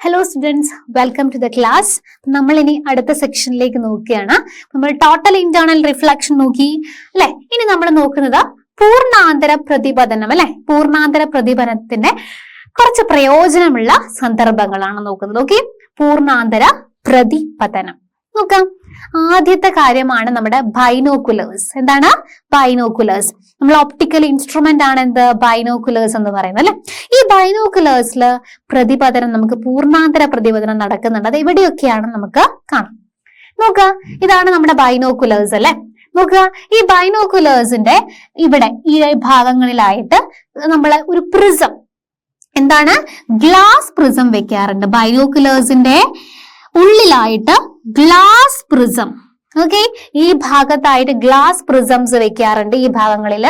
Hello students welcome to the class നമ്മൾ ഇനി അടുത്ത സെക്ഷനിലേക്ക് നോക്കുകയാണ്. നമ്മൾ ടോട്ടൽ ഇന്റേണൽ റിഫ്ലക്ഷൻ നോക്കി അല്ലെ? ഇനി നമ്മൾ നോക്കുന്നത് പൂർണാന്തര പ്രതിപതനം അല്ലെ? പൂർണാന്തര പ്രതിപതനത്തിന്റെ കുറച്ച് പ്രയോജനമുള്ള സന്ദർഭങ്ങളാണ് നോക്കുന്നത്. ഓക്കെ പൂർണാന്തര പ്രതിപതനം. നോക്കാം. ആദ്യത്തെ കാര്യമാണ് നമ്മുടെ ബൈനോക്കുലേഴ്സ് എന്താണ്? ബൈനോക്കുലേഴ്സ് നമ്മൾ ഒപ്റ്റിക്കൽ ഇൻസ്ട്രുമെന്റ് ആണ് എന്ത്? ബൈനോക്കുലേഴ്സ് എന്ന് പറയുന്നത് അല്ലെ? ഈ ബൈനോക്കുലേഴ്സിൽ പ്രതിപതനം നമുക്ക് പൂർണാന്തര പ്രതിപതനം നടക്കുന്നുണ്ട്. അത് എവിടെയൊക്കെയാണ് നമുക്ക് കാണാം. നോക്കുക. ഇതാണ് നമ്മുടെ ബൈനോക്കുലേഴ്സ് അല്ലെ? നോക്കുക. ഈ ബൈനോക്കുലേഴ്സിന്റെ ഇവിടെ ഈ ഭാഗങ്ങളിലായിട്ട് നമ്മൾ ഒരു പ്രിസം എന്താണ്? ഗ്ലാസ് പ്രിസം വെക്കാറുണ്ട്. ബൈനോക്കുലേഴ്സിന്റെ ഉള്ളിലായിട്ട് ഗ്ലാസ് പ്രിസം. ഓക്കെ ഈ ഭാഗത്തായിട്ട് ഗ്ലാസ് പ്രിസംസ് വെക്കാറുണ്ട് ഈ ഭാഗങ്ങളിൽ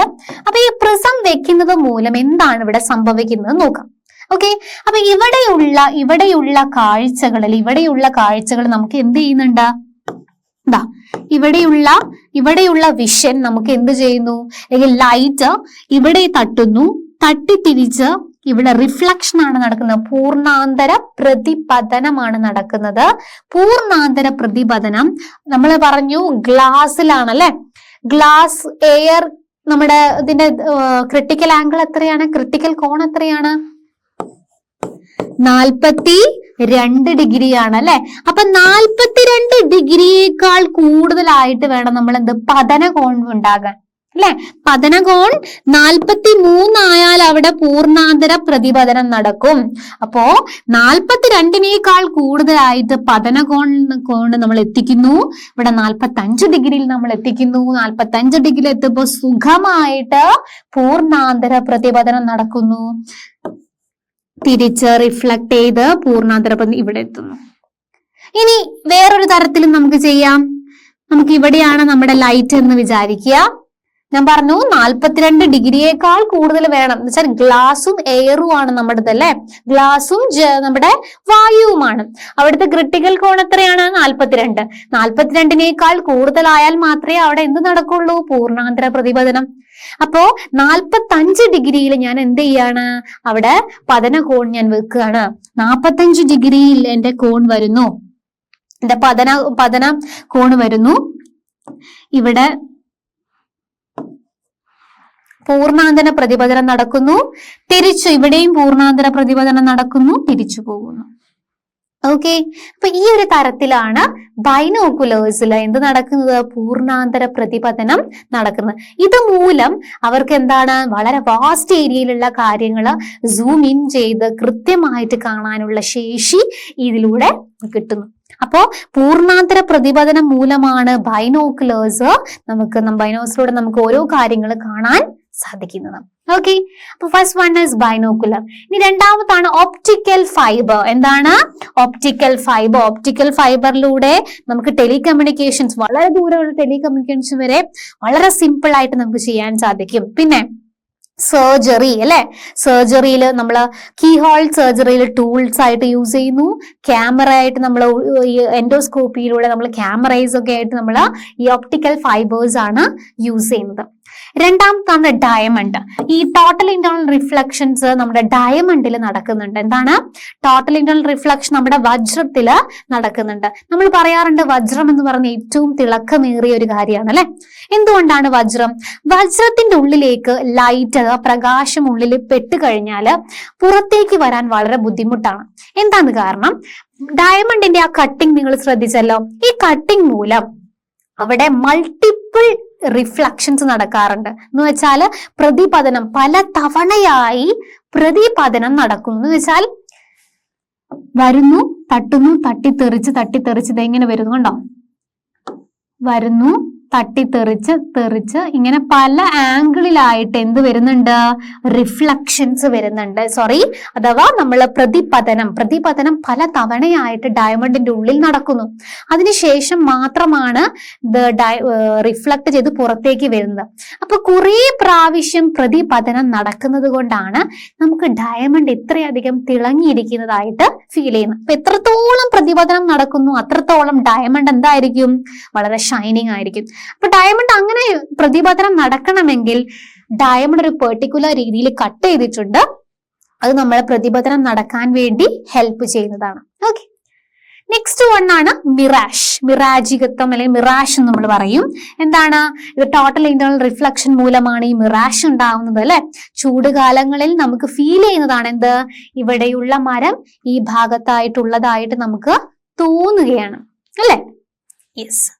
അപ്പൊ ഈ പ്രിസം വെക്കുന്നത് മൂലം എന്താണ് ഇവിടെ സംഭവിക്കുന്നത് നോക്കാം. ഓക്കെ അപ്പൊ ഇവിടെയുള്ള ഇവിടെയുള്ള കാഴ്ചകളിൽ ഇവിടെയുള്ള കാഴ്ചകൾ നമുക്ക് എന്ത് ചെയ്യുന്നുണ്ട്? എന്താ ഇവിടെയുള്ള ഇവിടെയുള്ള വിഷൻ നമുക്ക് എന്ത് ചെയ്യുന്നു? അല്ലെങ്കിൽ ലൈറ്റ് ഇവിടെ തട്ടുന്നു തട്ടിത്തിരിച്ച് ഇവിടെ റിഫ്ലക്ഷൻ ആണ് നടക്കുന്നത്. പൂർണാന്തര പ്രതിപതനമാണ് നടക്കുന്നത്. പൂർണാന്തര പ്രതിപതനം. നമ്മൾ പറഞ്ഞു ഗ്ലാസ്സിലാണ് ഗ്ലാസ് എയർ നമ്മുടെ ഇതിന്റെ ക്രിട്ടിക്കൽ ആംഗിൾ എത്രയാണ്? ക്രിട്ടിക്കൽ കോൺ എത്രയാണ്? നാൽപ്പത്തി രണ്ട് ഡിഗ്രിയാണ് അല്ലെ അപ്പൊ നാൽപ്പത്തിരണ്ട് ഡിഗ്രിയേക്കാൾ കൂടുതലായിട്ട് വേണം നമ്മൾ എന്ത് പതന കോൺ ഉണ്ടാകാൻ. അല്ലെ? പതനകോൺ നാൽപ്പത്തി മൂന്നായാൽ അവിടെ പൂർണാന്തര പ്രതിപതനം നടക്കും. അപ്പോ നാൽപ്പത്തിരണ്ടിനേക്കാൾ കൂടുതലായിട്ട് പതനകോൺ കോൺ നമ്മൾ എത്തിക്കുന്നു. ഇവിടെ നാൽപ്പത്തി അഞ്ച് ഡിഗ്രിയിൽ നമ്മൾ എത്തിക്കുന്നു. നാൽപ്പത്തി അഞ്ച് ഡിഗ്രി എത്തുമ്പോൾ സുഖമായിട്ട് പൂർണാന്തര പ്രതിപതനം നടക്കുന്നു. തിരിച്ച് റിഫ്ലക്ട് ചെയ്ത് പൂർണാന്തര ഇവിടെ എത്തുന്നു. ഇനി വേറൊരു തരത്തിലും നമുക്ക് ചെയ്യാം. നമുക്ക് ഇവിടെയാണ് നമ്മുടെ ലൈറ്റ് എന്ന് വിചാരിക്കുക. ഞാൻ പറഞ്ഞു നാൽപ്പത്തിരണ്ട് ഡിഗ്രിയേക്കാൾ കൂടുതൽ വേണം. എന്ന് വെച്ചാൽ ഗ്ലാസും എയറും ആണ് നമ്മുടേത് അല്ലെ? ഗ്ലാസും നമ്മുടെ വായുവുമാണ്. അവിടുത്തെ ക്രിട്ടിക്കൽ കോൺ എത്രയാണ്? നാൽപ്പത്തിരണ്ട് നാൽപ്പത്തിരണ്ടിനേക്കാൾ കൂടുതലായാൽ മാത്രമേ അവിടെ എന്ത് നടക്കുള്ളൂ? പൂർണാന്തര പ്രതിപതനം. അപ്പോ നാൽപ്പത്തഞ്ച് ഡിഗ്രിയിൽ ഞാൻ എന്ത് ചെയ്യാണ്? അവിടെ പതന കോൺ ഞാൻ വെക്കുകയാണ്. നാൽപ്പത്തഞ്ച് ഡിഗ്രിയിൽ എന്റെ കോൺ വരുന്നു. എന്റെ പതന പതന കോൺ വരുന്നു. ഇവിടെ പൂർണാന്തര പ്രതിപതനം നടക്കുന്നു. തിരിച്ചു ഇവിടെയും പൂർണാന്തര പ്രതിപതനം നടക്കുന്നു. തിരിച്ചു പോകുന്നു. ഓക്കെ അപ്പൊ ഈ ഒരു തരത്തിലാണ് ബൈനോക്കുലേഴ്സിൽ എന്ത് നടക്കുന്നത്? പൂർണാന്തര പ്രതിപതനം നടക്കുന്നത്. ഇത് മൂലം അവർക്ക് എന്താണ്? വളരെ വാസ്റ്റ് ഏരിയയിലുള്ള കാര്യങ്ങൾ സൂം ഇൻ ചെയ്ത് കൃത്യമായിട്ട് കാണാനുള്ള ശേഷി ഇതിലൂടെ കിട്ടുന്നു. അപ്പോ പൂർണാന്തര പ്രതിപതനം മൂലമാണ് ബൈനോക്കുലേഴ്സ് നമുക്ക് ബൈനോസിലൂടെ നമുക്ക് ഓരോ കാര്യങ്ങൾ കാണാൻ സാധിക്കുന്നത്. ഓക്കെ അപ്പൊ ഫസ്റ്റ് വൺ ഇസ് ബൈനോക്കുലർ ഇനി രണ്ടാമത്താണ് ഓപ്റ്റിക്കൽ ഫൈബർ എന്താണ്? ഓപ്റ്റിക്കൽ ഫൈബർ ഓപ്റ്റിക്കൽ ഫൈബറിലൂടെ നമുക്ക് ടെലികമ്മ്യൂണിക്കേഷൻസ് വളരെ ദൂരമുള്ള ടെലികമ്മ്യൂണിക്കേഷൻ വരെ വളരെ സിമ്പിൾ ആയിട്ട് നമുക്ക് ചെയ്യാൻ സാധിക്കും. പിന്നെ സർജറി അല്ലെ? സർജറിയിൽ നമ്മൾ കീ ഹോൾ സർജറിയിൽ ടൂൾസ് ആയിട്ട് യൂസ് ചെയ്യുന്നു. ക്യാമറ ആയിട്ട് നമ്മൾ എൻഡോസ്കോപ്പിയിലൂടെ നമ്മൾ ക്യാമറൈസ് ഒക്കെ ആയിട്ട് നമ്മൾ ഈ ഓപ്റ്റിക്കൽ ഫൈബേഴ്സ് ആണ് യൂസ് ചെയ്യുന്നത്. രണ്ടാമത്താണ് ഡയമണ്ട് ഈ ടോട്ടൽ ഇന്റേണൽ റിഫ്ലക്ഷൻസ് നമ്മുടെ ഡയമണ്ടിൽ നടക്കുന്നുണ്ട്. എന്താണ്? ടോട്ടൽ ഇന്റേണൽ റിഫ്ലക്ഷൻ നമ്മുടെ വജ്രത്തിൽ നടക്കുന്നുണ്ട്. നമ്മൾ പറയാറുണ്ട് വജ്രം എന്ന് പറഞ്ഞ ഏറ്റവും തിളക്കമേറിയ ഒരു കാര്യമാണ് അല്ലെ എന്തുകൊണ്ടാണ് വജ്രം? വജ്രത്തിന്റെ ഉള്ളിലേക്ക് ലൈറ്റ് പ്രകാശം ഉള്ളിൽ പെട്ടുകഴിഞ്ഞാൽ പുറത്തേക്ക് വരാൻ വളരെ ബുദ്ധിമുട്ടാണ്. എന്താണ് കാരണം? ഡയമണ്ടിന്റെ ആ കട്ടിങ് നിങ്ങൾ ശ്രദ്ധിച്ചല്ലോ. ഈ കട്ടിങ് മൂലം അവിടെ മൾട്ടിപ്പിൾ റിഫ്ലക്ഷൻസ് നടക്കാറുണ്ട്. എന്ന് വെച്ചാൽ പ്രതിപതനം പല തവണയായി പ്രതിപതനം നടക്കുന്നു. എന്ന് വെച്ചാൽ വരുന്നു തട്ടുന്നു തട്ടിത്തെറിച്ച് തട്ടിത്തെറിച്ച് ഇതെങ്ങനെ എങ്ങനെ വരുന്നു കണ്ടോ? വരുന്നു തട്ടിത്തെറിച്ച് തെറിച്ച് ഇങ്ങനെ പല ആംഗിളിലായിട്ട് എന്ത് വരുന്നുണ്ട്? റിഫ്ലക്ഷൻസ് വരുന്നുണ്ട്. സോറി അഥവാ നമ്മൾ പ്രതിപതനം പ്രതിപതനം പല തവണയായിട്ട് ഡയമണ്ടിന്റെ ഉള്ളിൽ നടക്കുന്നു. അതിനുശേഷം മാത്രമാണ് റിഫ്ലക്ട് ചെയ്ത് പുറത്തേക്ക് വരുന്നത്. അപ്പൊ കുറേ പ്രാവശ്യം പ്രതിപതനം നടക്കുന്നത് കൊണ്ടാണ് നമുക്ക് ഡയമണ്ട് ഇത്രയധികം തിളങ്ങിയിരിക്കുന്നതായിട്ട് ഫീൽ ചെയ്യുന്നത്. അപ്പൊ എത്രത്തോളം പ്രതിപതനം നടക്കുന്നു അത്രത്തോളം ഡയമണ്ട് എന്തായിരിക്കും? വളരെ ഷൈനിങ് ആയിരിക്കും. അപ്പൊ ഡയമണ്ട് അങ്ങനെ പ്രതിപാദനം നടക്കണമെങ്കിൽ ഡയമണ്ട് ഒരു പെർട്ടിക്കുലർ രീതിയിൽ കട്ട് ചെയ്തിട്ടുണ്ട്. അത് നമ്മളെ പ്രതിപതനം നടക്കാൻ വേണ്ടി ഹെൽപ്പ് ചെയ്യുന്നതാണ്. ഓക്കെ നെക്സ്റ്റ് വൺ ആണ് മിറാഷ് മിറാജികത്വം അല്ലെങ്കിൽ മിറാഷ് എന്ന് നമ്മൾ പറയും. എന്താണ്? ഇത് ടോട്ടൽ ഇന്റേണൽ റിഫ്ലക്ഷൻ മൂലമാണ് ഈ മിറാഷ് ഉണ്ടാവുന്നത് അല്ലെ? ചൂടുകാലങ്ങളിൽ നമുക്ക് ഫീൽ ചെയ്യുന്നതാണ് എന്ത്? ഇവിടെയുള്ള മരം ഈ ഭാഗത്തായിട്ടുള്ളതായിട്ട് നമുക്ക് തോന്നുകയാണ്. അല്ലെ? യെസ്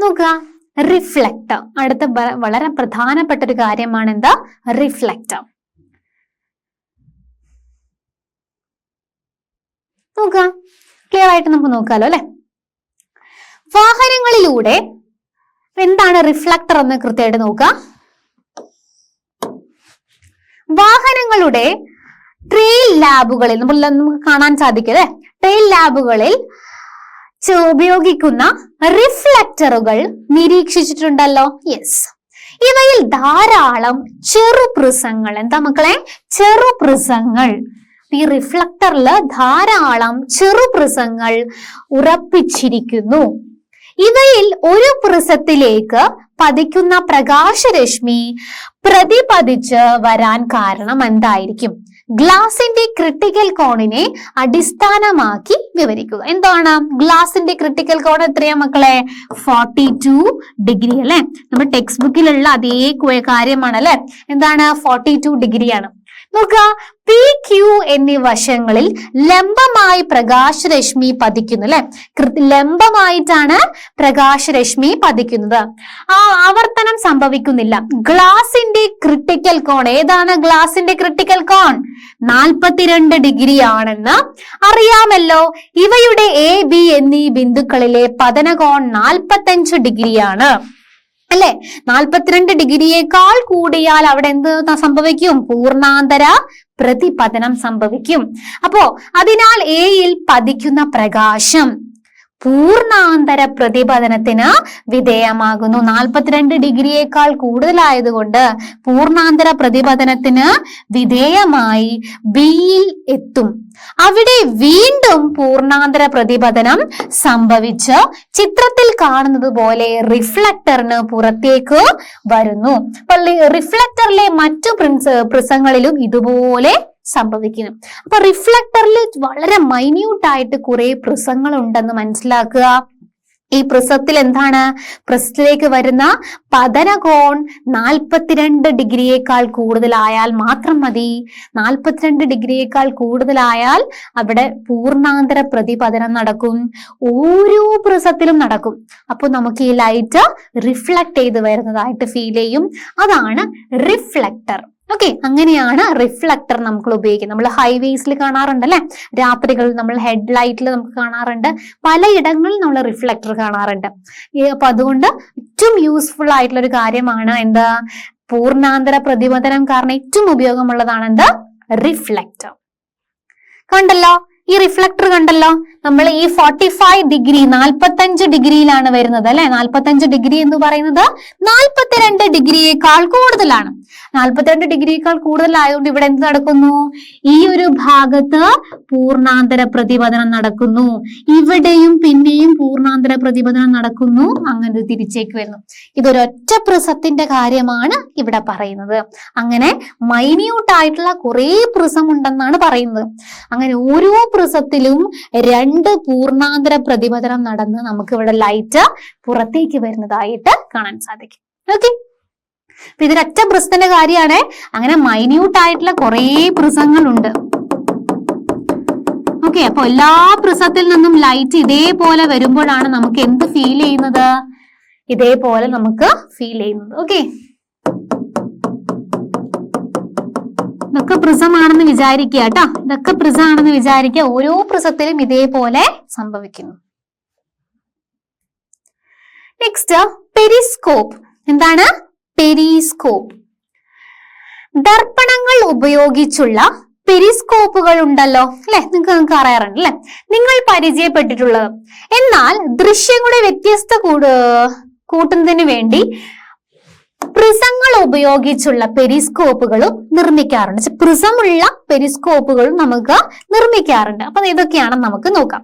നോക്കുക. റിഫ്ലക്ട് അടുത്ത വളരെ പ്രധാനപ്പെട്ട ഒരു കാര്യമാണ് എന്താ റിഫ്ലക്ട് നോക്കുക. ക്ലിയർ ആയിട്ട് നമുക്ക് നോക്കാലോ അല്ലെ? വാഹനങ്ങളിലൂടെ എന്താണ് റിഫ്ലക്ടർ എന്ന് കൃത്യമായിട്ട് നോക്കുക. വാഹനങ്ങളുടെ ട്രെയിൽ ലാബുകളിൽ നമ്മൾ നമുക്ക് കാണാൻ സാധിക്കും അല്ലെ? ട്രെയിൽ ലാബുകളിൽ ചെ- ഉപയോഗിക്കുന്ന റിഫ്ലക്ടറുകൾ നിരീക്ഷിച്ചിട്ടുണ്ടല്ലോ? യെസ് ഇവയിൽ ധാരാളം ചെറുപ്രിസങ്ങൾ. എന്താ മക്കളെ? ചെറുപ്രിസങ്ങൾ. ഈ റിഫ്ലക്ടറിൽ ധാരാളം ചെറുപ്രിസങ്ങൾ ഉറപ്പിച്ചിരിക്കുന്നു. ഇവയിൽ ഒരു പ്രിസത്തിലേക്ക് പതിക്കുന്ന പ്രകാശരശ്മി പ്രതിപതിച്ച് വരാൻ കാരണം എന്തായിരിക്കും? ഗ്ലാസിന്റെ ക്രിട്ടിക്കൽ കോണിനെ അടിസ്ഥാനമാക്കി വിവരിക്കുക. എന്താണ്? ഗ്ലാസിന്റെ ക്രിട്ടിക്കൽ കോൺ എത്രയാ മക്കളെ? ഫോർട്ടി ടു ഡിഗ്രി അല്ലെ? നമ്മുടെ ടെക്സ്റ്റ് ബുക്കിലുള്ള അതേ കാര്യമാണ് അല്ലെ? എന്താണ്? ഫോർട്ടി ടു ഡിഗ്രിയാണ്. നോക്കുക. പി ക്യു എന്നീ വശങ്ങളിൽ ലംബമായി പ്രകാശരശ്മി പതിക്കുന്നു അല്ലെ? ലംബമായിട്ടാണ് പ്രകാശരശ്മി പതിക്കുന്നത്. ആ ആവർത്തനം സംഭവിക്കുന്നില്ല. ഗ്ലാസിന്റെ ക്രിട്ടിക്കൽ കോൺ. ഏതാണ് ഗ്ലാസിന്റെ ക്രിട്ടിക്കൽ കോൺ? നാൽപ്പത്തിരണ്ട് ഡിഗ്രി ആണെന്ന് അറിയാമല്ലോ. ഇവയുടെ എ ബി എന്നീ ബിന്ദുക്കളിലെ പതനകോൺ നാൽപ്പത്തഞ്ച് ഡിഗ്രിയാണ്. അല്ലെ? നാൽപ്പത്തിരണ്ട് ഡിഗ്രിയേക്കാൾ കൂടിയാൽ അവിടെ എന്ത് സംഭവിക്കും? പൂർണാന്തര പ്രതിപതനം സംഭവിക്കും. അപ്പോ അതിനാൽ എയിൽ പതിക്കുന്ന പ്രകാശം പൂർണാന്തര പ്രതിപതനത്തിന് വിധേയമാകുന്നു. നാൽപ്പത്തിരണ്ട് ഡിഗ്രിയേക്കാൾ കൂടുതലായതുകൊണ്ട് പൂർണാന്തര പ്രതിപതനത്തിന് വിധേയമായി ബിയിൽ എത്തും. അവിടെ വീണ്ടും പൂർണാന്തര പ്രതിപതനം സംഭവിച്ച് ചിത്രത്തിൽ കാണുന്നത് പോലെ റിഫ്ലക്ടറിന് പുറത്തേക്ക് വരുന്നു. അപ്പോൾ റിഫ്ലക്ടറിലെ മറ്റു പ്രിൻസ് പ്രിസങ്ങളിലും ഇതുപോലെ സംഭവിക്കുന്നു. അപ്പൊ റിഫ്ലക്ടറിൽ വളരെ മൈന്യൂട്ട് ആയിട്ട് കുറെ പ്രിസങ്ങൾ ഉണ്ടെന്ന് മനസ്സിലാക്കുക. ഈ പ്രിസത്തിൽ എന്താണ്? പ്രിസത്തിലേക്ക് വരുന്ന പതനകോൺ നാൽപ്പത്തിരണ്ട് ഡിഗ്രിയേക്കാൾ കൂടുതലായാൽ മാത്രം മതി. നാൽപ്പത്തിരണ്ട് ഡിഗ്രിയേക്കാൾ കൂടുതലായാൽ അവിടെ പൂർണാന്തര പ്രതിപതനം നടക്കും. ഓരോ പ്രിസത്തിലും നടക്കും. അപ്പോൾ നമുക്ക് ഈ ലൈറ്റ് റിഫ്ലക്ട് ചെയ്ത് വരുന്നതായിട്ട് ഫീൽ ചെയ്യും. അതാണ് റിഫ്ലക്ടർ ഓക്കെ അങ്ങനെയാണ് റിഫ്ലക്ടർ നമുക്ക് ഉപയോഗിക്കുന്നത്. നമ്മൾ ഹൈവേസിൽ കാണാറുണ്ട് അല്ലെ രാത്രികളിൽ നമ്മൾ ഹെഡ് ലൈറ്റിൽ നമുക്ക് കാണാറുണ്ട്. പലയിടങ്ങളിൽ നമ്മൾ റിഫ്ലക്ടർ കാണാറുണ്ട്. അപ്പൊ അതുകൊണ്ട് ഏറ്റവും യൂസ്ഫുൾ ആയിട്ടുള്ള ഒരു കാര്യമാണ് എന്താ? പൂർണാന്തര പ്രതിബന്ധനം കാരണം ഏറ്റവും ഉപയോഗമുള്ളതാണ് എന്ത്? റിഫ്ലക്ടർ കണ്ടല്ലോ? ഈ റിഫ്ലക്ടർ കണ്ടല്ലോ? നമ്മൾ ഈ ഫോർട്ടി ഫൈവ് ഡിഗ്രി നാൽപ്പത്തഞ്ച് ഡിഗ്രിയിലാണ് വരുന്നത് അല്ലെ? നാൽപ്പത്തഞ്ച് ഡിഗ്രി എന്ന് പറയുന്നത് നാൽപ്പത്തിരണ്ട് ഡിഗ്രിയേക്കാൾ കൂടുതലാണ്. നാൽപ്പത്തിരണ്ട് ഡിഗ്രിയേക്കാൾ കൂടുതലായതുകൊണ്ട് ഇവിടെ എന്ത് നടക്കുന്നു? ഈ ഒരു ഭാഗത്ത് പൂർണാന്തര പ്രതിപതനം നടക്കുന്നു. ഇവിടെയും പിന്നെയും പൂർണാന്തര പ്രതിപതനം നടക്കുന്നു. അങ്ങനെ തിരിച്ചേക്ക് വരുന്നു. ഇതൊരൊറ്റ പ്രിസത്തിന്റെ കാര്യമാണ് ഇവിടെ പറയുന്നത്. അങ്ങനെ മൈന്യൂട്ട് ആയിട്ടുള്ള കുറെ പ്രിസം ഉണ്ടെന്നാണ് പറയുന്നത്. അങ്ങനെ ഓരോ പ്രിസത്തിലും രണ്ട് പൂർണാന്തര പ്രതിപതനം നടന്ന് നമുക്ക് ഇവിടെ ലൈറ്റ് പുറത്തേക്ക് വരുന്നതായിട്ട് കാണാൻ സാധിക്കും. ഓക്കെ അപ്പൊ ഇതൊരൊറ്റ പ്രിസത്തിന്റെ കാര്യമാണ്. അങ്ങനെ മൈന്യൂട്ട് ആയിട്ടുള്ള കുറെ പ്രിസങ്ങളുണ്ട് ഓക്കെ അപ്പൊ എല്ലാ പ്രിസത്തിൽ നിന്നും ലൈറ്റ് ഇതേപോലെ വരുമ്പോഴാണ് നമുക്ക് എന്ത് ഫീൽ ചെയ്യുന്നത്? ഇതേപോലെ നമുക്ക് ഫീൽ ചെയ്യുന്നത്. ഓക്കെ ഇതൊക്കെ പ്രിസം ആണെന്ന് വിചാരിക്കുക കേട്ടോ. ഇതൊക്കെ പ്രിസം ആണെന്ന് വിചാരിക്കുക ഓരോ പ്രിസത്തിലും ഇതേപോലെ സംഭവിക്കുന്നു. നെക്സ്റ്റ് പെരിസ്കോപ്പ് എന്താണ്? പെരിസ്കോപ്പ് ദർപ്പണങ്ങൾ ഉപയോഗിച്ചുള്ള പെരിസ്കോപ്പുകൾ ഉണ്ടല്ലോ. അല്ലെ? നിങ്ങൾക്ക് നിങ്ങൾക്ക് അറിയാറുണ്ട് അല്ലെ? നിങ്ങൾ പരിചയപ്പെട്ടിട്ടുള്ളത്. എന്നാൽ ദൃശ്യങ്ങളുടെ വ്യത്യസ്ത കൂട് കൂട്ടുന്നതിന് വേണ്ടി പ്രിസങ്ങൾ ഉപയോഗിച്ചുള്ള പെരിസ്കോപ്പുകളും നിർമ്മിക്കാറുണ്ട്. പ്രിസമുള്ള പെരിസ്കോപ്പുകളും നമുക്ക് നിർമ്മിക്കാറുണ്ട്. അപ്പൊ ഇതൊക്കെയാണെന്ന് നമുക്ക് നോക്കാം.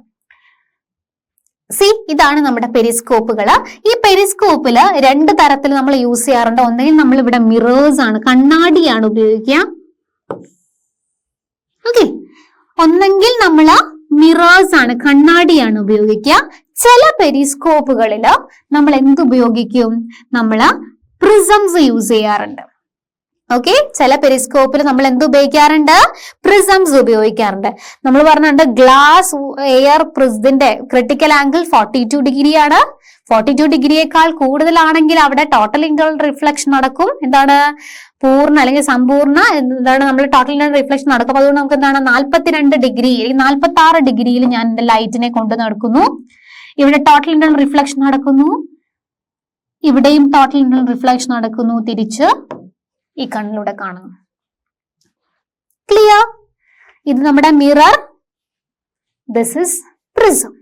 സി ഇതാണ് നമ്മുടെ പെരിസ്കോപ്പുകൾ ഈ പെരിസ്കോപ്പിൽ രണ്ട് തരത്തിൽ നമ്മൾ യൂസ് ചെയ്യാറുണ്ട്. ഒന്നെങ്കിൽ നമ്മൾ ഇവിടെ മിറേഴ്സ് ആണ് കണ്ണാടിയാണ് ഉപയോഗിക്കുക. ഓക്കെ. ഒന്നെങ്കിൽ നമ്മൾ മിറേഴ്സ് ആണ് കണ്ണാടിയാണ് ഉപയോഗിക്കുക. ചില പെരിസ്കോപ്പുകളിൽ നമ്മൾ എന്ത് ഉപയോഗിക്കും? നമ്മൾ പ്രിസംസ് യൂസ് ചെയ്യാറുണ്ട്. ഓക്കെ ചില പെരിസ്കോപ്പിൽ നമ്മൾ എന്ത് ഉപയോഗിക്കാറുണ്ട്? പ്രിസംസ് ഉപയോഗിക്കാറുണ്ട്. നമ്മൾ പറഞ്ഞിട്ടുണ്ട് glass air പ്രിസിന്റെ critical angle forty two degree ആണ് ഫോർട്ടി ടു ഡിഗ്രിയേക്കാൾ കൂടുതലാണെങ്കിൽ അവിടെ ടോട്ടൽ ഇന്റർണൽ റിഫ്ലക്ഷൻ നടക്കും. എന്താണ്? പൂർണ അല്ലെങ്കിൽ സമ്പൂർണ എന്താണ് നമ്മൾ ടോട്ടൽ ഇന്റർണൽ റിഫ്ലക്ഷൻ നടക്കും. അതുകൊണ്ട് നമുക്ക് എന്താണ്? നാൽപ്പത്തിരണ്ട് ഡിഗ്രി നാൽപ്പത്തി ആറ് ഡിഗ്രിയിൽ ഞാൻ എന്റെ ലൈറ്റിനെ കൊണ്ടു നടക്കുന്നു. ഇവിടെ ടോട്ടൽ ഇന്റർണൽ റിഫ്ലക്ഷൻ നടക്കുന്നു. ഇവിടെയും ടോട്ടൽ ഇന്റർണൽ റിഫ്ലക്ഷൻ നടക്കുന്നു. തിരിച്ച് ഈ കണ്ണിലൂടെ കാണുന്നു. ക്ലിയർ ഇത് നമ്മുടെ mirror this is prism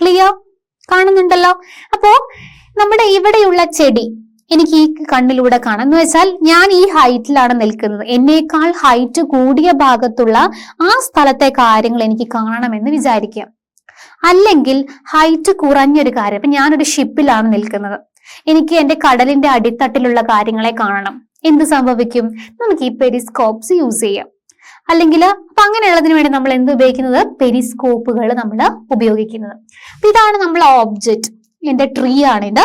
clear കാണുന്നുണ്ടല്ലോ. അപ്പോ നമ്മുടെ ഇവിടെയുള്ള ചെടി എനിക്ക് ഈ കണ്ണിലൂടെ കാണാം. എന്ന് വെച്ചാൽ ഞാൻ ഈ ഹൈറ്റിലാണ് നിൽക്കുന്നത്. എന്നേക്കാൾ ഹൈറ്റ് കൂടിയ ഭാഗത്തുള്ള ആ സ്ഥലത്തെ കാര്യങ്ങൾ എനിക്ക് കാണണമെന്ന് വിചാരിക്കാം. അല്ലെങ്കിൽ ഹൈറ്റ് കുറഞ്ഞൊരു കാര്യം. ഇപ്പൊ ഞാനൊരു ഷിപ്പിലാണ് നിൽക്കുന്നത്. എനിക്ക് എന്റെ കടലിന്റെ അടിത്തട്ടിലുള്ള കാര്യങ്ങളെ കാണണം. എന്ത് സംഭവിക്കും? നമുക്ക് ഈ പെരിസ്കോപ്സ് യൂസ് ചെയ്യാം. അല്ലെങ്കിൽ അപ്പൊ അങ്ങനെയുള്ളതിന് വേണ്ടി നമ്മൾ എന്ത് ഉപയോഗിക്കുന്നത്? പെരിസ്കോപ്പുകൾ നമ്മൾ ഉപയോഗിക്കുന്നത്. അപ്പൊ ഇതാണ് നമ്മൾ ഓബ്ജക്റ്റ് എന്റെ ട്രീ ആണിത്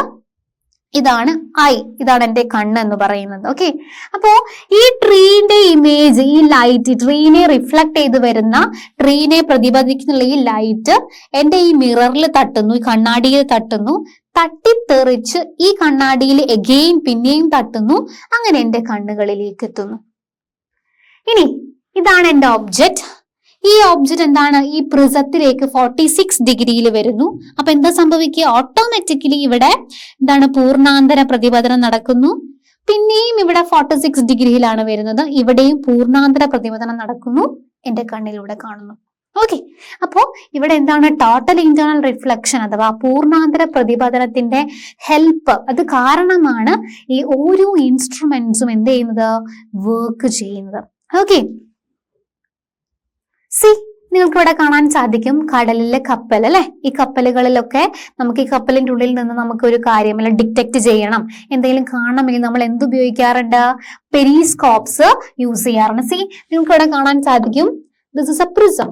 ഇതാണ് ഐ. ഇതാണ് എന്റെ കണ്ണ് എന്ന് പറയുന്നത്. ഓക്കെ അപ്പോ ഈ ട്രീന്റെ ഇമേജ് ഈ ലൈറ്റ് ട്രീനെ റിഫ്ലക്ട് ചെയ്ത് വരുന്ന ട്രീനെ പ്രതിപാദിക്കുന്ന ഈ ലൈറ്റ് എന്റെ ഈ മിററിൽ തട്ടുന്നു ഈ കണ്ണാടിയിൽ തട്ടുന്നു തട്ടിത്തെറിച്ച് ഈ കണ്ണാടിയിൽ എഗെയിൻ പിന്നെയും തട്ടുന്നു അങ്ങനെ എന്റെ കണ്ണുകളിലേക്ക് എത്തുന്നു. ഇനി ഇതാണ് എന്റെ ഓബ്ജക്റ്റ് ഈ ഓബ്ജക്റ്റ് എന്താണ്? ഈ പ്രിസത്തിലേക്ക് ഫോർട്ടി സിക്സ് ഡിഗ്രിയിൽ വരുന്നു. അപ്പൊ എന്താ സംഭവിക്കുക? ഓട്ടോമാറ്റിക്കലി ഇവിടെ എന്താണ്? പൂർണാന്തര പ്രതിപതനം നടക്കുന്നു. പിന്നെയും ഇവിടെ ഫോർട്ടി സിക്സ് ഡിഗ്രിയിലാണ് വരുന്നത്. ഇവിടെയും പൂർണാന്തര പ്രതിപതനം നടക്കുന്നു. എന്റെ കണ്ണിലൂടെ കാണുന്നു. ഓക്കെ അപ്പോ ഇവിടെ എന്താണ് ടോട്ടൽ ഇന്റേണൽ റിഫ്ലക്ഷൻ അഥവാ പൂർണാന്തര പ്രതിപതനത്തിന്റെ ഹെൽപ്പ് അത് കാരണമാണ് ഈ ഓരോ ഇൻസ്ട്രുമെന്റ്സും എന്ത് ചെയ്യുന്നത്? വർക്ക് ചെയ്യുന്നത്. ഓക്കെ സി നിങ്ങൾക്ക് ഇവിടെ കാണാൻ സാധിക്കും കടലിലെ കപ്പൽ അല്ലെ? ഈ കപ്പലുകളിലൊക്കെ നമുക്ക് ഈ കപ്പലിന്റെ ഉള്ളിൽ നിന്ന് നമുക്ക് ഒരു കാര്യം അല്ല ഡിറ്റക്ട് ചെയ്യണം. എന്തെങ്കിലും കാണണമെങ്കിൽ നമ്മൾ എന്ത് ഉപയോഗിക്കാറുണ്ട്? പെരീസ്കോപ്സ് യൂസ് ചെയ്യാറുണ്ട്. സി നിങ്ങൾക്ക് ഇവിടെ കാണാൻ സാധിക്കും. ദിസ് ഇസ് എ പ്രിസം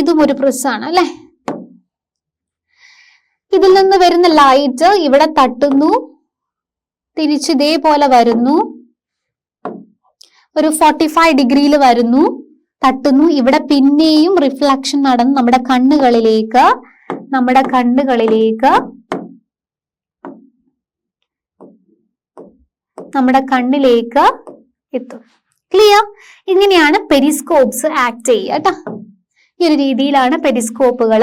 ഇതും ഒരു പ്രിസാണ് അല്ലെ? ഇതിൽ നിന്ന് വരുന്ന ലൈറ്റ് ഇവിടെ തട്ടുന്നു തിരിച്ച് ഇതേപോലെ വരുന്നു ഒരു ഫോർട്ടി ഫൈവ് ഡിഗ്രിയിൽ വരുന്നു തട്ടുന്നു. ഇവിടെ പിന്നെയും റിഫ്ലക്ഷൻ നടന്ന് നമ്മുടെ കണ്ണുകളിലേക്ക് നമ്മുടെ കണ്ണുകളിലേക്ക് നമ്മുടെ കണ്ണിലേക്ക് എത്തും. ക്ലിയർ ഇങ്ങനെയാണ് പെരിസ്കോപ്സ് ആക്ട് ചെയ്യുക കേട്ടോ. ഒരു രീതിയിലാണ് പെരിസ്കോപ്പുകൾ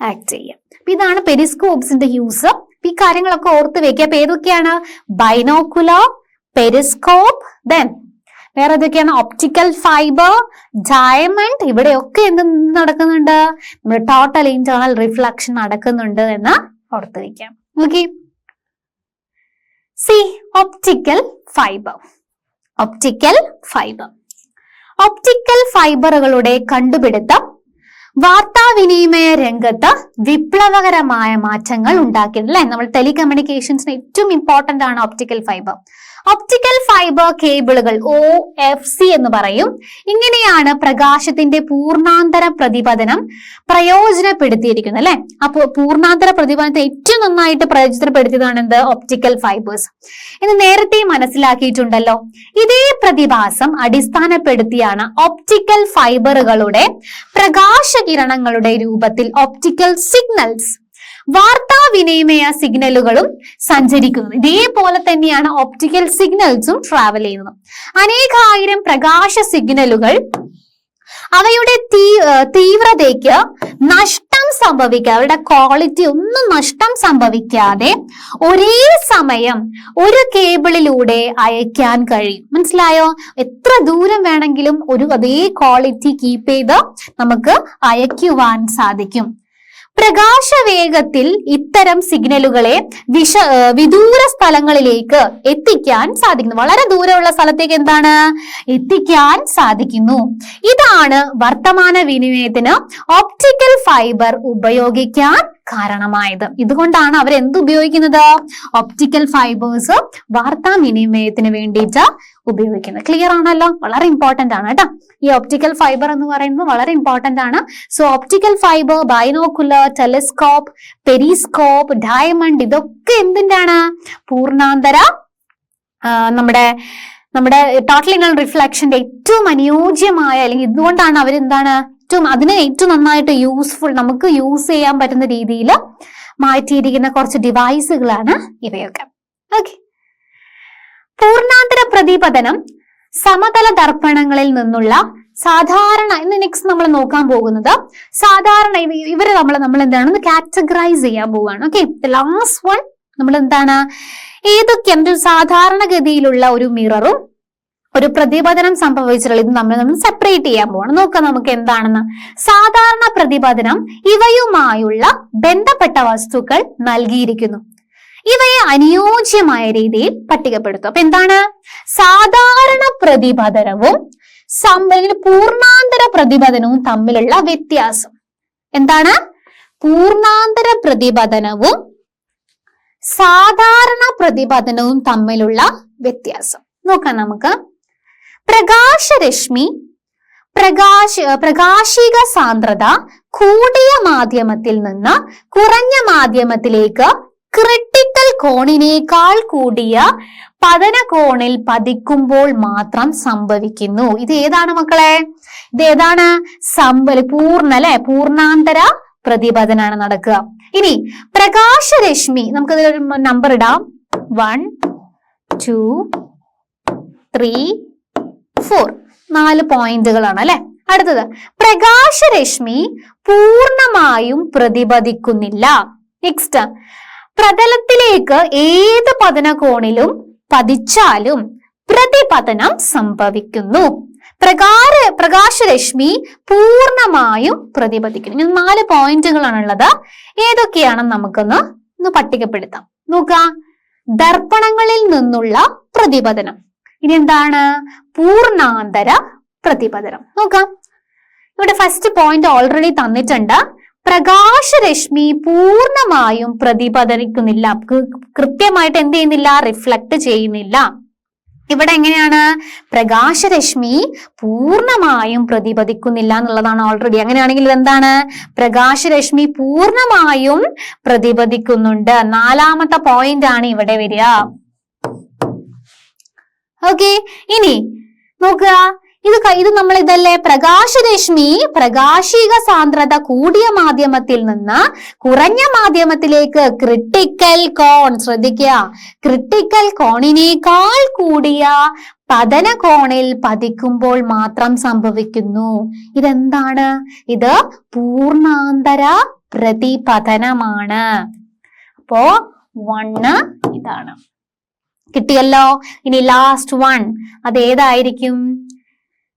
ആക്ട് ചെയ്യുക. അപ്പൊ ഇതാണ് പെരിസ്കോപ്സിന്റെ യൂസ് ഈ കാര്യങ്ങളൊക്കെ ഓർത്ത് വെക്കുക. അപ്പൊ ഏതൊക്കെയാണ്? ബൈനോക്കുലർ പെരിസ്കോപ്പ് ദെൻ വേറെ ഏതൊക്കെയാണ്? ഒപ്റ്റിക്കൽ ഫൈബർ ഡയമണ്ട് ഇവിടെയൊക്കെ എന്ത് നടക്കുന്നുണ്ട്? നമ്മുടെ ടോട്ടൽ ഇന്റേണൽ റിഫ്ലക്ഷൻ നടക്കുന്നുണ്ട് എന്ന് ഓർത്ത് വെക്കാം okay C optical fibre. Optical fibre. Optical ഫൈബറുകളുടെ കണ്ടുപിടുത്തം വാർത്താവിനിമയ രംഗത്ത് വിപ്ലവകരമായ മാറ്റങ്ങൾ ഉണ്ടാക്കിയത് അല്ലെ? നമ്മൾ ടെലികമ്മ്യൂണിക്കേഷൻസിന് ഏറ്റവും ഇമ്പോർട്ടന്റ് ആണ് ഒപ്റ്റിക്കൽ ഫൈബർ ഒപ്റ്റിക്കൽ ഫൈബർ കേബിളുകൾ ഒ എഫ് സി എന്ന് പറയും. ഇങ്ങനെയാണ് പ്രകാശത്തിന്റെ പൂർണാന്തര പ്രതിപതനം പ്രയോജനപ്പെടുത്തിയിരിക്കുന്നത് അല്ലെ? അപ്പോൾ പൂർണാന്തര പ്രതിപതനത്തെ ഏറ്റവും നന്നായിട്ട് പ്രയോജനപ്പെടുത്തിയതാണ് എന്ത്? ഒപ്റ്റിക്കൽ ഫൈബേഴ്സ് ഇത് നേരത്തെ മനസ്സിലാക്കിയിട്ടുണ്ടല്ലോ. ഇതേ പ്രതിഭാസം അടിസ്ഥാനപ്പെടുത്തിയാണ് ഒപ്റ്റിക്കൽ ഫൈബറുകളുടെ പ്രകാശകിരണങ്ങളുടെ രൂപത്തിൽ ഒപ്റ്റിക്കൽ സിഗ്നൽസ് വാർത്താവിനിമയ സിഗ്നലുകളും സഞ്ചരിക്കുന്നത്. ഇതേപോലെ തന്നെയാണ് ഒപ്റ്റിക്കൽ സിഗ്നൽസും ട്രാവൽ ചെയ്യുന്നത്. അനേകായിരം പ്രകാശ സിഗ്നലുകൾ അവയുടെ തീ തീവ്രതയ്ക്ക് നഷ്ടം സംഭവിക്കാതെ അവരുടെ ക്വാളിറ്റി ഒന്നും നഷ്ടം സംഭവിക്കാതെ ഒരേ സമയം ഒരു കേബിളിലൂടെ അയക്കാൻ കഴിയും. മനസ്സിലായോ? എത്ര ദൂരം വേണമെങ്കിലും ഒരു അതേ ക്വാളിറ്റി കീപ്പ് ചെയ്ത് നമുക്ക് അയക്കുവാൻ സാധിക്കും. പ്രകാശവേഗത്തിൽ ഇത്തരം സിഗ്നലുകളെ വിഷ വിദൂര സ്ഥലങ്ങളിലേക്ക് എത്തിക്കാൻ സാധിക്കുന്നു. വളരെ ദൂരമുള്ള സ്ഥലത്തേക്ക് എന്താണ്? എത്തിക്കാൻ സാധിക്കുന്നു. ഇതാണ് വർത്തമാന വിനിമയത്തിന് ഓപ്റ്റിക്കൽ ഫൈബർ ഉപയോഗിക്കാൻ കാരണമായത്. ഇതുകൊണ്ടാണ് അവർ എന്ത് ഉപയോഗിക്കുന്നത്? ഒപ്റ്റിക്കൽ ഫൈബേഴ്സ് വാർത്താ വാർത്താവിനിമയത്തിന് വേണ്ടിയിട്ട് ഉപയോഗിക്കുന്നത്. ക്ലിയർ ആണല്ലോ? വളരെ ഇമ്പോർട്ടന്റ് ആണ് കേട്ടോ. ഈ ഒപ്റ്റിക്കൽ ഫൈബർ എന്ന് പറയുന്നത് വളരെ ഇമ്പോർട്ടന്റ് ആണ്. So optical fibre binocular telescope periscope diamond ഇതൊക്കെ എന്തിന്റെയാണ് പൂർണാന്തര നമ്മുടെ നമ്മുടെ ടോട്ടൽ ഇനൽ റിഫ്ലക്ഷന്റെ ഏറ്റവും അനുയോജ്യമായ അല്ലെങ്കിൽ ഇതുകൊണ്ടാണ് അവരെന്താണ്? ഏറ്റവും അതിനെ ഏറ്റവും നന്നായിട്ട് യൂസ്ഫുൾ നമുക്ക് യൂസ് ചെയ്യാൻ പറ്റുന്ന രീതിയിൽ മാറ്റിയിരിക്കുന്ന കുറച്ച് ഡിവൈസുകളാണ് ഇവയൊക്കെ. ഓക്കെ പൂർണാന്തര പ്രതിപതനം സമതല ദർപ്പണങ്ങളിൽ നിന്നുള്ള സാധാരണ ഇന്ന് നെക്സ്റ്റ് നമ്മൾ നോക്കാൻ പോകുന്നത് സാധാരണ ഇവരെ നമ്മൾ നമ്മൾ എന്താണെന്ന് കാറ്റഗറൈസ് ചെയ്യാൻ പോവുകയാണ് ഓക്കെ ലാസ്റ്റ് വൺ നമ്മൾ എന്താണ്? ഏതൊക്കെ സാധാരണഗതിയിലുള്ള ഒരു മിററും ഒരു പ്രതിപതനം സംഭവിച്ചിട്ടുള്ള ഇത് നമ്മൾ നമ്മൾ സെപ്പറേറ്റ് ചെയ്യാൻ പോവാണ്. നോക്കാം നമുക്ക് എന്താണെന്ന്. സാധാരണ പ്രതിപതനം ഇവയുമായുള്ള ബന്ധപ്പെട്ട വസ്തുക്കൾ നൽകിയിരിക്കുന്നു. ഇവയെ അനുയോജ്യമായ രീതിയിൽ പട്ടികപ്പെടുത്തും. അപ്പൊ എന്താണ്? സാധാരണ പ്രതിപതനവും അല്ലെങ്കിൽ പൂർണാന്തര പ്രതിപതനവും തമ്മിലുള്ള വ്യത്യാസം. എന്താണ്? പൂർണാന്തര പ്രതിപതനവും സാധാരണ പ്രതിപതനവും തമ്മിലുള്ള വ്യത്യാസം. നോക്കാം നമുക്ക്. പ്രകാശരശ്മി പ്രകാശ പ്രകാശിക സാന്ദ്രത കൂടിയ മാധ്യമത്തിൽ നിന്ന് കുറഞ്ഞ മാധ്യമത്തിലേക്ക് ക്രിട്ടിക്കൽ കോണിനേക്കാൾ കൂടിയ പതന കോണിൽ പതിക്കുമ്പോൾ മാത്രം സംഭവിക്കുന്നു. ഇത് ഏതാണ് മക്കളെ? ഇത് ഏതാണ്? സംഭവ പൂർണ അല്ലെ? പൂർണാന്തര പ്രതിപതനാണ് നടക്കുക. ഇനി പ്രകാശരശ്മി നമുക്കതിലൊരു നമ്പർ ഇടാം. വൺ ടു ത്രീ ഫോർ നാല് പോയിന്റുകളാണ് അല്ലെ? അടുത്തത്. പ്രകാശരശ്മി പൂർണമായും പ്രതിപതിക്കുന്നില്ല. നെക്സ്റ്റ് പ്രതലത്തിലേക്ക് ഏത് പതനകോണിലും പതിച്ചാലും പ്രതിപതനം സംഭവിക്കുന്നു. പ്രകാര പ്രകാശരശ്മി പൂർണമായും പ്രതിപതിക്കുന്നു. ഇങ്ങനെ നാല് പോയിന്റുകളാണ് ഉള്ളത്. ഏതൊക്കെയാണെന്ന് നമുക്കൊന്ന് ഒന്ന് പട്ടികപ്പെടുത്താം. നോക്കുക. ദർപ്പണങ്ങളിൽ നിന്നുള്ള പ്രതിപതനം. ഇനി എന്താണ് പൂർണാന്തര പ്രതിപദനം. നോക്കാം. ഇവിടെ ഫസ്റ്റ് പോയിന്റ് ഓൾറെഡി തന്നിട്ടുണ്ട്. പ്രകാശരശ്മി പൂർണമായും പ്രതിപദനിക്കുന്നില്ല. കൃത്യമായിട്ട് എന്ത് ചെയ്യുന്നില്ല? റിഫ്ലക്ട് ചെയ്യുന്നില്ല. ഇവിടെ എങ്ങനെയാണ്? പ്രകാശരശ്മി പൂർണമായും പ്രതിപദിക്കുന്നില്ല എന്നുള്ളതാണ് ഓൾറെഡി അങ്ങനെയാണെങ്കിൽ ഇതെന്താണ്? പ്രകാശരശ്മി പൂർണമായും പ്രതിപദിക്കുന്നുണ്ട്. നാലാമത്തെ പോയിന്റ് ആണ് ഇവിടെ വരിക. ഓക്കെ ഇനി നോക്കുക. ഇത് ഇത് നമ്മൾ ഇതല്ലേ? പ്രകാശരശ്മി പ്രകാശിക സാന്ദ്രത കൂടിയ മാധ്യമത്തിൽ നിന്ന് കുറഞ്ഞ മാധ്യമത്തിലേക്ക് ക്രിട്ടിക്കൽ കോൺ ശ്രദ്ധിക്കുക. ക്രിട്ടിക്കൽ കോണിനേക്കാൾ കൂടിയ പതന കോണിൽ പതിക്കുമ്പോൾ മാത്രം സംഭവിക്കുന്നു. ഇതെന്താണ്? ഇത് പൂർണാന്തര പ്രതിപതനമാണ്. അപ്പോ വണ്ണ് ഇതാണ്. കിട്ടിയല്ലോ? ഇനി ലാസ്റ്റ് വൺ അത് ഏതായിരിക്കും?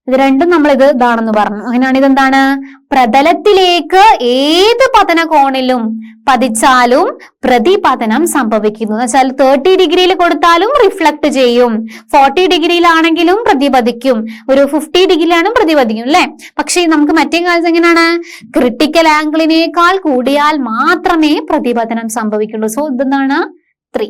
ഇത് രണ്ടും നമ്മൾ ഇത് ഇതാണെന്ന് പറഞ്ഞു. അങ്ങനെയാണ് ഇതെന്താണ്? പ്രതലത്തിലേക്ക് ഏത് പതന കോണിലും പതിച്ചാലും പ്രതിപതനം സംഭവിക്കുന്നു. എന്ന് വെച്ചാൽ തേർട്ടി ഡിഗ്രിയിൽ കൊടുത്താലും റിഫ്ലക്ട് ചെയ്യും. ഫോർട്ടി ഡിഗ്രിയിലാണെങ്കിലും പ്രതിപതിക്കും. ഒരു ഫിഫ്റ്റി ഡിഗ്രിയിലാണ് പ്രതിപതിക്കും അല്ലെ? പക്ഷേ നമുക്ക് മറ്റേ കാലത്ത് എങ്ങനെയാണ്? ക്രിട്ടിക്കൽ ആംഗിളിനേക്കാൾ കൂടിയാൽ മാത്രമേ പ്രതിപതനം സംഭവിക്കുള്ളൂ. സോ ഇതെന്താണ്? ത്രീ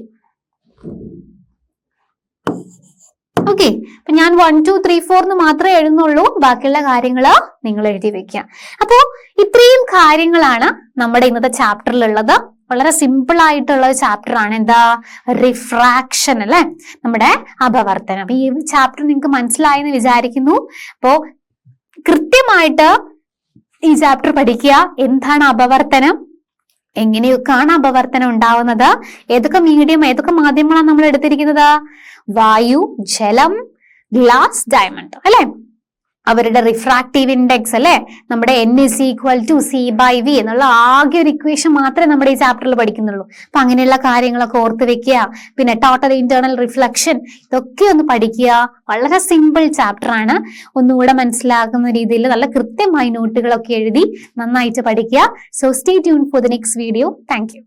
ഓക്കെ അപ്പൊ ഞാൻ വൺ ടു ത്രീ ഫോർ എന്ന് മാത്രമേ എഴുതുന്നുള്ളൂ. ബാക്കിയുള്ള കാര്യങ്ങൾ നിങ്ങൾ എഴുതി വെക്കുക. അപ്പോ ഇത്രയും കാര്യങ്ങളാണ് നമ്മുടെ ഇന്നത്തെ ചാപ്റ്ററിലുള്ളത് വളരെ സിമ്പിൾ ആയിട്ടുള്ള ചാപ്റ്റർ ആണ്. എന്താ? റിഫ്രാക്ഷൻ അല്ലെ? നമ്മുടെ അപവർത്തനം. അപ്പൊ ഈ ചാപ്റ്റർ നിങ്ങൾക്ക് മനസ്സിലായെന്ന് വിചാരിക്കുന്നു. അപ്പോ കൃത്യമായിട്ട് ഈ ചാപ്റ്റർ പഠിക്കുക. എന്താണ് അപവർത്തനം? എങ്ങനെയൊക്കെയാണ് അപവർത്തനം ഉണ്ടാവുന്നത്. ഏതൊക്കെ മീഡിയം ഏതൊക്കെ മാധ്യമങ്ങളാണ് നമ്മൾ എടുത്തിരിക്കുന്നത്? വായു ജലം ഗ്ലാസ് ഡയമണ്ട് അല്ലെ? അവരുടെ റിഫ്രാക്റ്റീവ് ഇൻഡെക്സ് അല്ലെ? നമ്മുടെ N is equal to C by V എന്നുള്ള ആകെ ഒരു ഇക്വേഷൻ മാത്രമേ നമ്മുടെ ഈ ചാപ്റ്ററിൽ പഠിക്കുന്നുള്ളൂ. അപ്പൊ അങ്ങനെയുള്ള കാര്യങ്ങളൊക്കെ ഓർത്ത് വെക്കുക. പിന്നെ ടോട്ടൽ ഇന്റേണൽ റിഫ്ലക്ഷൻ ഇതൊക്കെ ഒന്ന് പഠിക്കുക. വളരെ സിമ്പിൾ ചാപ്റ്റർ ആണ്. ഒന്നുകൂടെ മനസ്സിലാക്കുന്ന രീതിയിൽ നല്ല കൃത്യമായി നോട്ടുകളൊക്കെ എഴുതി നന്നായിട്ട് പഠിക്കുക. So stay tuned for the next video thank